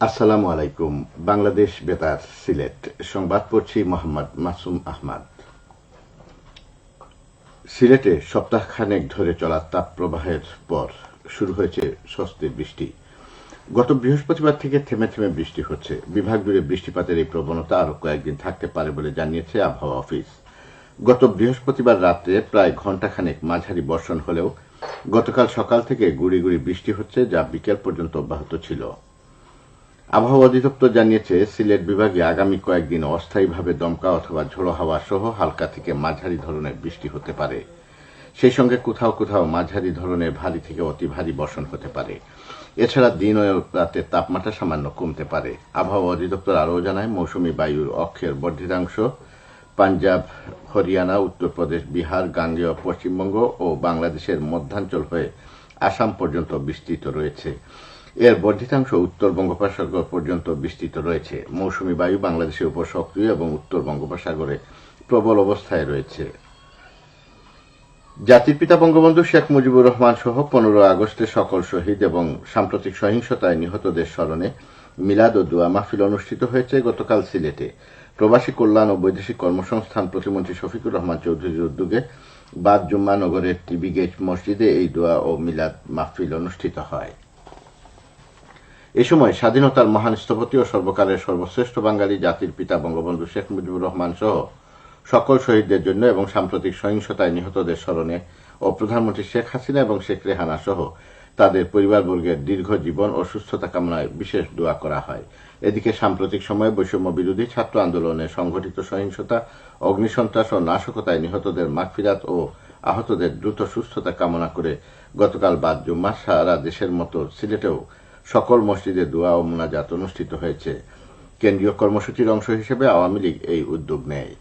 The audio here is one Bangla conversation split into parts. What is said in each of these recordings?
আসসালামু আলাইকুম, বাংলাদেশ বেতার সিলেট। সংবাদ পড়ছি মোহাম্মদ মাসুম আহমদ। সিলেটে সপ্তাহখানেক ধরে চলা তাপপ্রবাহের পর শুরু হয়েছে স্বস্তির বৃষ্টি। গত বৃহস্পতিবার থেকে থেমে থেমে বৃষ্টি হচ্ছে। বিভাগ জুড়ে বৃষ্টিপাতের এই প্রবণতা আরও কয়েকদিন থাকতে পারে বলে জানিয়েছে আবহাওয়া অফিস। গত বৃহস্পতিবার রাত্রে প্রায় ঘণ্টাখানেক মাঝারি বর্ষণ হলেও গতকাল সকাল থেকে গুড়ি গুড়ি বৃষ্টি হচ্ছে, যা বিকেল পর্যন্ত অব্যাহত ছিল। আবহাওয়া অধিদপ্তর জানিয়েছে, সিলেট বিভাগে আগামী কয়েকদিন অস্থায়ীভাবে দমকা অথবা ঝোড়ো হাওয়া সহ হালকা থেকে মাঝারি ধরনের বৃষ্টি হতে পারে। সেই সঙ্গে কোথাও কোথাও মাঝারি ধরনের ভারী থেকে অতি ভারী বর্ষণ হতে পারে। এছাড়া দিন ও রাতে তাপমাত্রা সামান্য কমতে পারে। আবহাওয়া অধিদপ্তর আরও জানায়, মৌসুমী বায়ুর অক্ষের বর্ধিতাংশ পাঞ্জাব, হরিয়ানা, উত্তরপ্রদেশ, বিহার, গাঙ্গেয়, পশ্চিমবঙ্গ ও বাংলাদেশের মধ্যাঞ্চল হয়ে আসাম পর্যন্ত বিস্তৃত রয়েছে। এর বর্ধিতাংশ উত্তর বঙ্গোপসাগর পর্যন্ত বিস্তৃত রয়েছে। মৌসুমী বায়ু বাংলাদেশের উপর সক্রিয় এবং উত্তর বঙ্গোপসাগরে প্রবল অবস্থায় রয়েছে। জাতির পিতা বঙ্গবন্ধু শেখ মুজিবুর রহমান সহ পনেরো আগস্টে সকল শহীদ এবং সাম্প্রতিক সহিংসতায় নিহতদের স্মরণে মিলাদ ও দোয়া মাহফিল অনুষ্ঠিত হয়েছে গতকাল সিলেটে। প্রবাসী কল্যাণ ও বৈদেশিক কর্মসংস্থান প্রতিমন্ত্রী শফিকুর রহমান চৌধুরীর উদ্যোগে বাদ জুম্মা নগরের টিবি গেট মসজিদে এই দোয়া ও মিলাদ মাহফিল অনুষ্ঠিত হয়। এ সময় স্বাধীনতার মহান স্থপতি ও সর্বকালের সর্বশ্রেষ্ঠ বাঙালি জাতির পিতা বঙ্গবন্ধু শেখ মুজিবুর রহমান সহ সকল শহীদদের জন্য এবং সাম্প্রতিক সহিংসতায় নিহতদের স্মরণে ও প্রধানমন্ত্রী শেখ হাসিনা এবং শেখ রেহানা সহ তাদের পরিবারবর্গের দীর্ঘ জীবন ও সুস্থতা কামনায় বিশেষ দোয়া করা হয়। এদিকে সাম্প্রতিক সময়ে বৈষম্য বিরোধী ছাত্র আন্দোলনে সংঘটিত সহিংসতা, অগ্নিসন্ত্রাস ও নাশকতায় নিহতদের মাগফিরাত ও আহতদের দ্রুত সুস্থতা কামনা করে গতকাল বাদ জুম্মা সারা দেশের মতো সিলেটেও সকল মসজিদে দোয়া ও মোনাজাত অনুষ্ঠিত হয়েছে। কেন্দ্রীয় কর্মসূচির অংশ হিসেবে আওয়ামী লীগ এই উদ্যোগ নেয়।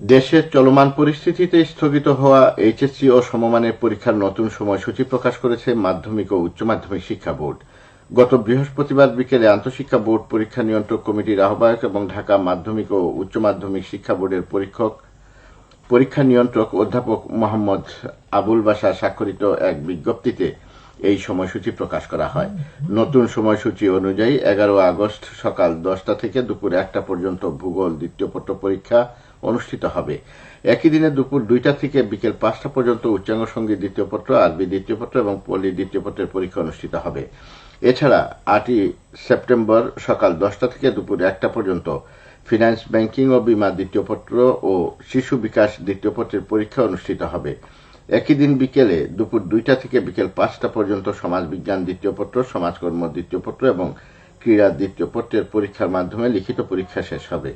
দেশের চলমান পরিস্থিতিতে স্থগিত হওয়া এইচএসসি ও সমমানের পরীক্ষার নতুন সময়সূচি প্রকাশ করেছে মাধ্যমিক ও উচ্চ মাধ্যমিক শিক্ষা বোর্ড। গত বৃহস্পতিবার বিকেলে আন্তঃশিক্ষা বোর্ড পরীক্ষা নিয়ন্ত্রক কমিটির আহ্বায়ক এবং ঢাকা মাধ্যমিক ও উচ্চ মাধ্যমিক শিক্ষা বোর্ডের পরীক্ষক, পরীক্ষা নিয়ন্ত্রক অধ্যাপক মোহাম্মদ আবুল বাসা স্বাক্ষরিত এক বিজ্ঞপ্তিতে এই সময়সূচি প্রকাশ করা হয়। নতুন সময়সূচি অনুযায়ী এগারো আগস্ট সকাল দশটা থেকে দুপুর একটা পর্যন্ত ভূগোল দ্বিতীয় পত্র পরীক্ষা অনুষ্ঠিত হবে। একই দিনে দুপুর দুইটা থেকে বিকেল পাঁচটা পর্যন্ত উচ্চাঙ্গ সংগীত দ্বিতীয় পত্র, আরবি দ্বিতীয় পত্র এবং পল্লী দ্বিতীয় পত্রের পরীক্ষা অনুষ্ঠিত হবে। এছাড়া আটই সেপ্টেম্বর সকাল দশটা থেকে দুপুর একটা পর্যন্ত ফিনান্স ব্যাংকিং ও বিমা দ্বিতীয় পত্র ও শিশু বিকাশ দ্বিতীয় পত্রের পরীক্ষা অনুষ্ঠিত হবে। একই দিন বিকেলে দুপুর দুইটা থেকে বিকেল পাঁচটা পর্যন্ত সমাজবিজ্ঞান দ্বিতীয় পত্র, সমাজকর্ম দ্বিতীয় পত্র এবং ক্রীড়া দ্বিতীয় পত্রের পরীক্ষার মাধ্যমে লিখিত পরীক্ষা শেষ হবে।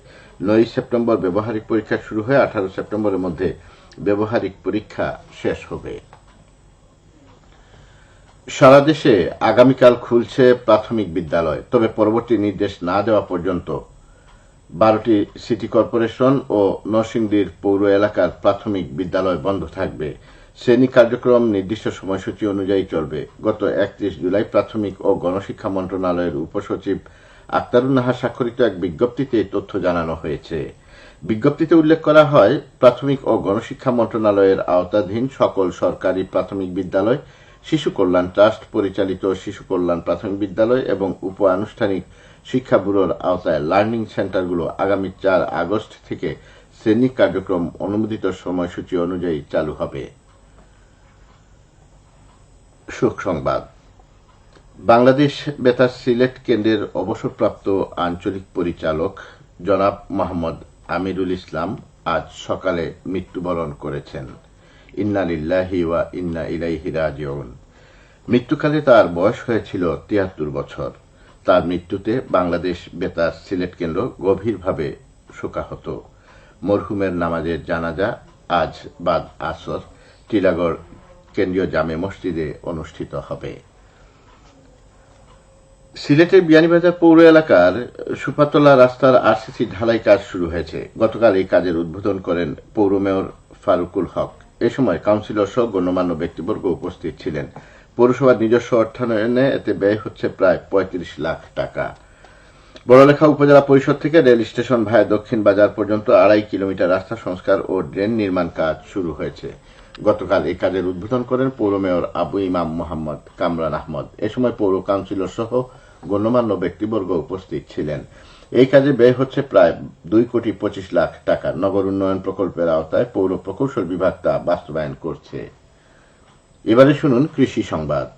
নয় সেপ্টেম্বর ব্যবহারিক পরীক্ষা শুরু হয়ে আঠারো সেপ্টেম্বরের মধ্যে ব্যবহারিক পরীক্ষা শেষ হবে। সারা দেশে আগামীকাল খুলছে প্রাথমিক বিদ্যালয়, তবে পরবর্তী নির্দেশ না দেওয়া পর্যন্ত বারোটি সিটি কর্পোরেশন ও নরসিংদীর পৌর এলাকার প্রাথমিক বিদ্যালয় বন্ধ থাকবে। শ্রেণি কার্যক্রম নির্দিষ্ট সময়সূচি অনুযায়ী চলবে। গত একত্রিশ জুলাই প্রাথমিক ও গণশিক্ষা মন্ত্রণালয়ের উপসচিব আক্তারুন্নাহার স্বাক্ষরিত এক বিজ্ঞপ্তিতে তথ্য জানানো হয়েছে। বিজ্ঞপ্তিতে উল্লেখ করা হয়, প্রাথমিক ও গণশিক্ষা মন্ত্রণালয়ের আওতাধীন সকল সরকারি প্রাথমিক বিদ্যালয়, শিশু কল্যাণ ট্রাস্ট, পরিচালিত শিশু কল্যাণ প্রাথমিক বিদ্যালয় এবং উপ আনুষ্ঠানিক শিক্ষা ব্যুরোর আওতায় লার্নিং সেন্টারগুলো আগামী চার আগস্ট থেকে শ্রেণি কার্যক্রম অনুমোদিত সময়সূচি অনুযায়ী চালু হবে। সংবাদ। বাংলাদেশ বেতার সিলেট কেন্দ্রের অবসরপ্রাপ্ত আঞ্চলিক পরিচালক জনাব মোহাম্মদ আমিরুল ইসলাম আজ সকালে মৃত্যুবরণ করেছেন। ওয়া ইন্না ইলাইহি মৃত্যুকালে তার বয়স হয়েছিল তিয়াত্তর বছর। তার মৃত্যুতে বাংলাদেশ বেতার সিলেট কেন্দ্র গভীরভাবে শোকাহত। মরহুমের নামাজের জানাজা আজ বাদ আসর, টিলাগড় কেন্দ্রীয় জামে মসজিদে অনুষ্ঠিত হবে। সিলেটের বিয়ানীবাজার পৌর এলাকার সুপাতলা রাস্তার আরসিসি ঢালাই কাজ শুরু হয়েছে। গতকাল এই কাজের উদ্বোধন করেন পৌর মেয়র ফারুকুল হক। এ সময় কাউন্সিলর সহ গণ্যমান্য ব্যক্তিবর্গ উপস্থিত ছিলেন। পৌরসভার নিজস্ব অর্থায়নে এতে ব্যয় হচ্ছে প্রায় পঁয়ত্রিশ লাখ টাকা। বড়লেখা উপজেলা পরিষদ থেকে রেল স্টেশন ভায়া দক্ষিণ বাজার পর্যন্ত আড়াই কিলোমিটার রাস্তা সংস্কার ও ড্রেন নির্মাণ কাজ শুরু হয়েছে। গতকাল এই কাজের উদ্বোধন করেন পৌর মেয়র আবু ইমাম মোহাম্মদ কামরান আহমদ। এ সময় পৌর কাউন্সিলর সহ গণ্যমান্য ব্যক্তিবর্গ উপস্থিত ছিলেন। এই কাজে ব্যয় হচ্ছে প্রায় দুই কোটি পঁচিশ লাখ টাকা। নগর উন্নয়ন প্রকল্পের আওতায় পৌর প্রকৌশল বিভাগ তা বাস্তবায়ন করছে। এবারে শুনুন কৃষি সংবাদ।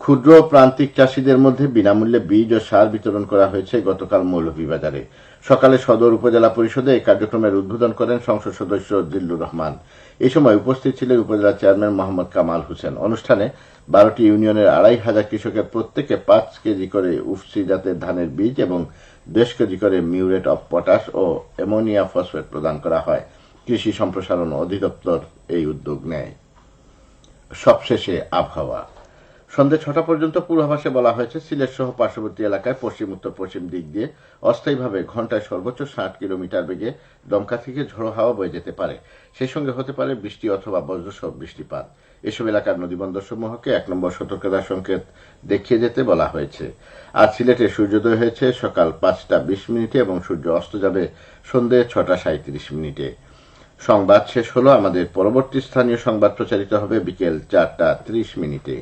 ক্ষুদ্র প্রান্তিক চাষীদের মধ্যে বিনামূল্যে বীজ ও সার বিতরণ করা হয়েছে গতকাল মৌলভীবাজারে। সকালে সদর উপজেলা পরিষদে এই কার্যক্রমের উদ্বোধন করেন সংসদ সদস্য জিল্লুর রহমান। এই সময় উপস্থিত ছিলেন উপজেলা চেয়ারম্যান মোহাম্মদ কামাল হোসেন। অনুষ্ঠানে বারোটি ইউনিয়নের আড়াই হাজার কৃষকের প্রত্যেকে পাঁচ কেজি করে উফসি জাতের ধানের বীজ এবং দেশ কেজি করে মিউরেট অফ পটাশ ও অ্যামোনিয়া ফসফেট প্রদান করা হয়। কৃষি সম্প্রসারণ অধিদপ্তর এই উদ্যোগ নেয়। সবশেষে আবহাওয়া। সন্ধ্যে ছটা পর্যন্ত পূর্বাভাসে বলা হয়েছে, সিলেট সহ পার্শ্ববর্তী এলাকায় পশ্চিম, উত্তর, পশ্চিম দিক দিয়ে অস্থায়ীভাবে ঘন্টায় সর্বোচ্চ ষাট কিলোমিটার বেগে দমকা থেকে ঝোড়ো হাওয়া বয়ে যেতে পারে। সেই সঙ্গে হতে পারে বৃষ্টি অথবা বজ্রসহ বৃষ্টিপাত। এসব এলাকার নদীবন্দর সমূহকে এক নম্বর সতর্কতা সংকেত দেখিয়ে যেতে বলা হয়েছে। আজ সিলেটে সূর্যোদয় হয়েছে সকাল পাঁচটা বিশ মিনিটে এবং সূর্য অস্ত যাবে সন্ধ্যে ছটা সাঁত্রিশ মিনিটে। সংবাদ শেষ হলো। আমাদের পরবর্তী স্থানীয় সংবাদ প্রচারিত হবে বিকেল চারটা ত্রিশ মিনিটে।